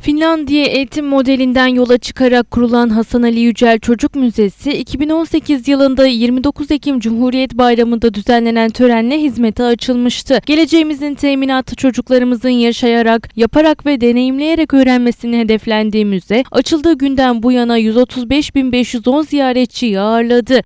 Finlandiya eğitim modelinden yola çıkarak kurulan Hasan Ali Yücel Çocuk Müzesi, 2018 yılında 29 Ekim Cumhuriyet Bayramı'nda düzenlenen törenle hizmete açılmıştı. Geleceğimizin teminatı çocuklarımızın yaşayarak, yaparak ve deneyimleyerek öğrenmesini hedeflendiği müze, açıldığı günden bu yana 135.510 ziyaretçiyi ağırladı.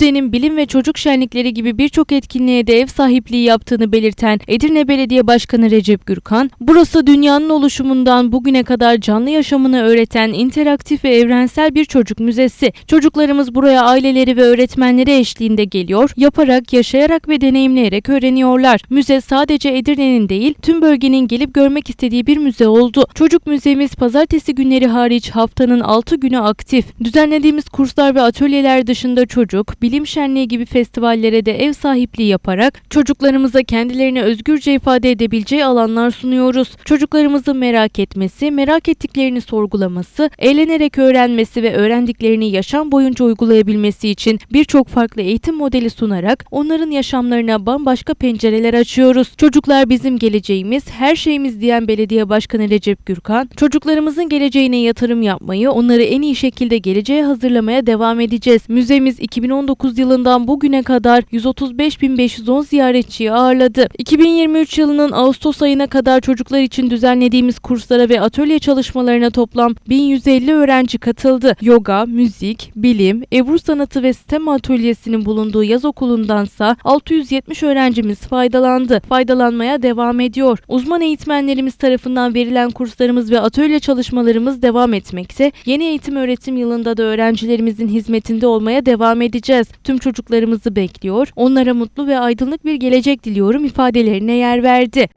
Müzenin bilim ve çocuk şenlikleri gibi birçok etkinliğe de ev sahipliği yaptığını belirten Edirne Belediye Başkanı Recep Gürkan, burası dünyanın oluşumundan bugüne kadar canlı yaşamını öğreten interaktif ve evrensel bir çocuk müzesi. Çocuklarımız buraya aileleri ve öğretmenleri eşliğinde geliyor, yaparak, yaşayarak ve deneyimleyerek öğreniyorlar. Müze sadece Edirne'nin değil, tüm bölgenin gelip görmek istediği bir müze oldu. Çocuk müzemiz pazartesi günleri hariç haftanın 6 günü aktif. Düzenlediğimiz kurslar ve atölyeler dışında çocuk, bilim şenliği gibi festivallere de ev sahipliği yaparak çocuklarımıza kendilerini özgürce ifade edebileceği alanlar sunuyoruz. Çocuklarımızın merak etmesi, merak ettiklerini sorgulaması, eğlenerek öğrenmesi ve öğrendiklerini yaşam boyunca uygulayabilmesi için birçok farklı eğitim modeli sunarak onların yaşamlarına bambaşka pencereler açıyoruz. Çocuklar bizim geleceğimiz, her şeyimiz diyen Belediye Başkanı Recep Gürkan, çocuklarımızın geleceğine yatırım yapmayı, onları en iyi şekilde geleceğe hazırlamaya devam edeceğiz. Müzemiz 2019 yılından bugüne kadar 135.510 ziyaretçiyi ağırladı. 2023 yılının Ağustos ayına kadar çocuklar için düzenlediğimiz kurslara ve atölye çalışmalarına toplam 1150 öğrenci katıldı. Yoga, müzik, bilim, Ebru sanatı ve sistem atölyesinin bulunduğu yaz okulundansa 670 öğrencimiz faydalandı. Faydalanmaya devam ediyor. Uzman eğitmenlerimiz tarafından verilen kurslarımız ve atölye çalışmalarımız devam etmekte. Yeni eğitim öğretim yılında da öğrencilerimizin hizmetinde olmaya devam edeceğiz. Tüm çocuklarımızı bekliyor. Onlara mutlu ve aydınlık bir gelecek diliyorum ifadelerine yer verdi.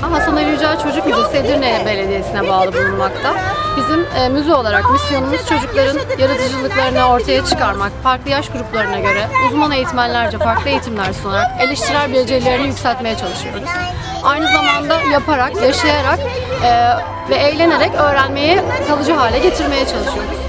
Hasan Ali Yücel Çocuk Müzesi Edirne Belediyesi'ne bağlı bulunmakta. Bizim e, müze olarak misyonumuz çocukların yaratıcılıklarını ortaya çıkarmak, farklı yaş gruplarına göre uzman eğitmenlerce farklı eğitimler sunarak eleştirel becerilerini yükseltmeye çalışıyoruz. Aynı zamanda yaparak, yaşayarak e, ve eğlenerek öğrenmeyi kalıcı hale getirmeye çalışıyoruz.